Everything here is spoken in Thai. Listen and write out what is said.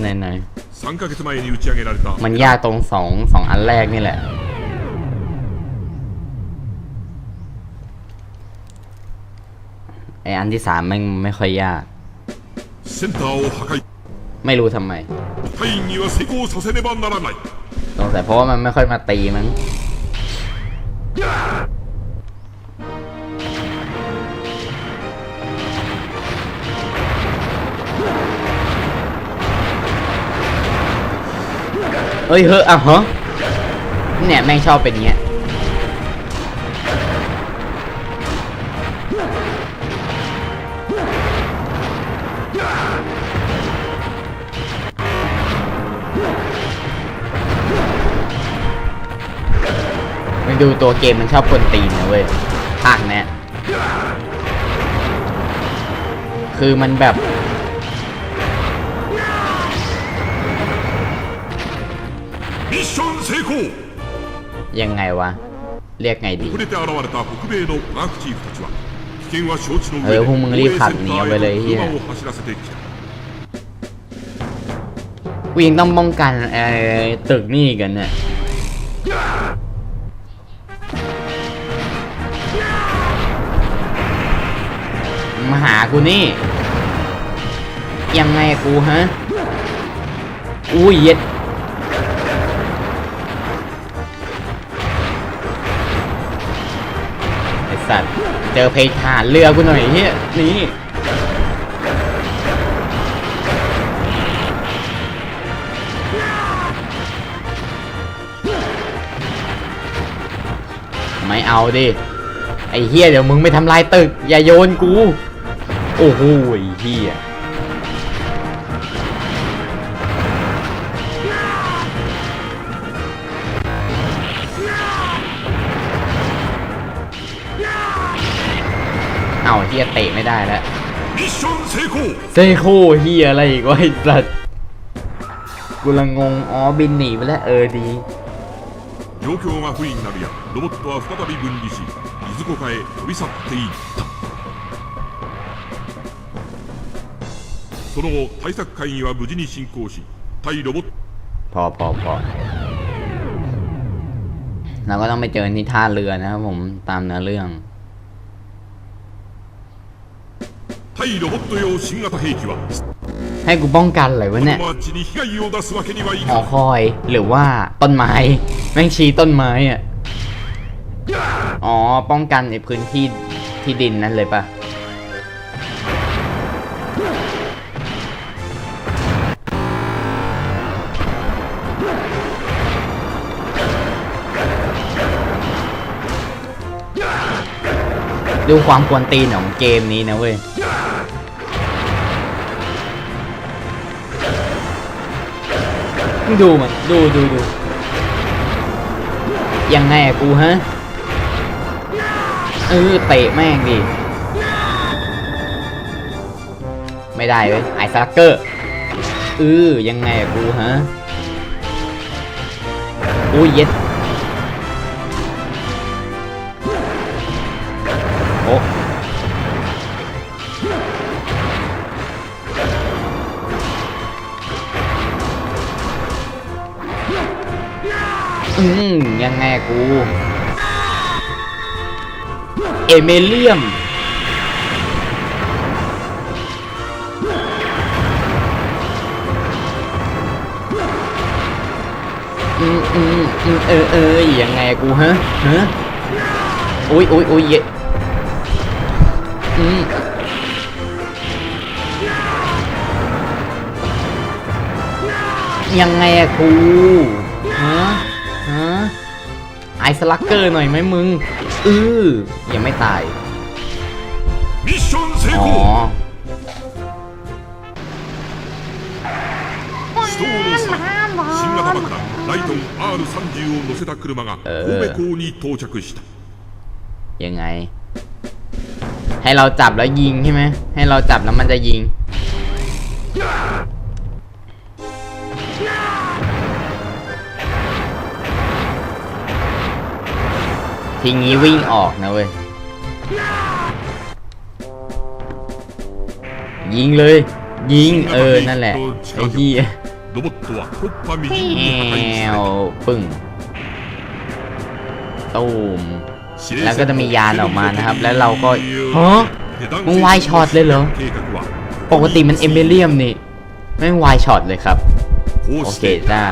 ไหนไหนมันยากตรงสองสองอันแรกนี่แหละ ไออันที่สามมันไม่ค่อยยาก ไม่รู้ทำไมต้องสัยเพราะว่ามันไม่ค่อยมาตีมั้ง เฮ้ยเฮ้ยอะฮะเนี่ยแม่งชอบเป็นเงี้ยมันดูตัวเกมมันชอบกวนตีนนะเว้ยภาคเนี้ยคือมันแบบ ミッション成功 ยังไงวะ เรียกไงดี 遅れて現れた北米の科学チーフたちは危険は承知のเอ 上 อ で พวกมึงรีบขับหนีเอาไปเลยเหี้ย 車を走らせてきた กูยังต้องป้องกันเอ่อตึกนี่กันเนี่ยมาหากูนี่ ยังไงอะกูฮะ อุ้ยเย็ด สัตว์ เจอเพลทหานเรือกูหน่อยเฮียนี่ไม่เอาดิ ไอ้เฮียเดี๋ยวมึงไม่ทำลายตึก อย่าโยนกู โอ้โหเฮีย เอาเฮียเตะไม่ได้แล้ว ミッション成功 เซโคเฮียอะไรอีกวะไอ้สัตว์กูละงง อ๋อ บินหนีไปแล้ว เออดี 状況が不利になるやロボットは再び分離しいずこかへ飛び去っていったその後対策会議は無事に進行し対ロボット พอพอพอเราก็ต้องไปเจอที่ท่าเรือนะครับผมตามเนื้อเรื่อง 対ロボット用新型兵器は ให้กูป้องกันอะไรวะเนี่ย マッチに被害を出すわけにはい หอ か คอย หรือว่าต้นไม้ แม่งชี้ต้นไม้อ่ะ อ๋อ ป้องกันไอ้พื้นที่ที่ดินนั่นเลยปะดูความกวนตีนของเกมนี้นะเว้ย ดูมันดูดูดูยังไงอะกูฮะเออเตะแม่งดิไม่ได้เว้ยไอซักเกอร์เออยังไงอะกูฮะอุ้ยเย็ด อืมยังไงกู เอเมเลียม อืมอืมอืมเออเออยังไงกูฮะฮะอุ้ยอุ้ยอุ้ยเยอืมยังไงอะกูฮะ ฮะไอสลักเกอร์หน่อยไหมมึงอือยังไม่ตาย ミッション成 อ๋อ 功死闘の際新型爆弾ライトン R30 を乗せた車がえー神戸港に到着した ยังไง ให้เราจับแล้วยิงใช่ไหมให้เราจับแล้วมันจะยิง ทีนี้วิ่งออกนะเว้ย ยิงเลย ยิงเออ นั่นแหละ ไอ้ที่แอวปึ้งตูมแล้วก็จะมียานออกมานะครับ แล้วเราก็ฮะมึงวายช็อตเลยเหรอ ปกติมันเอมเบเลียมนี่ไม่วายช็อตเลยครับ โอเคจ้า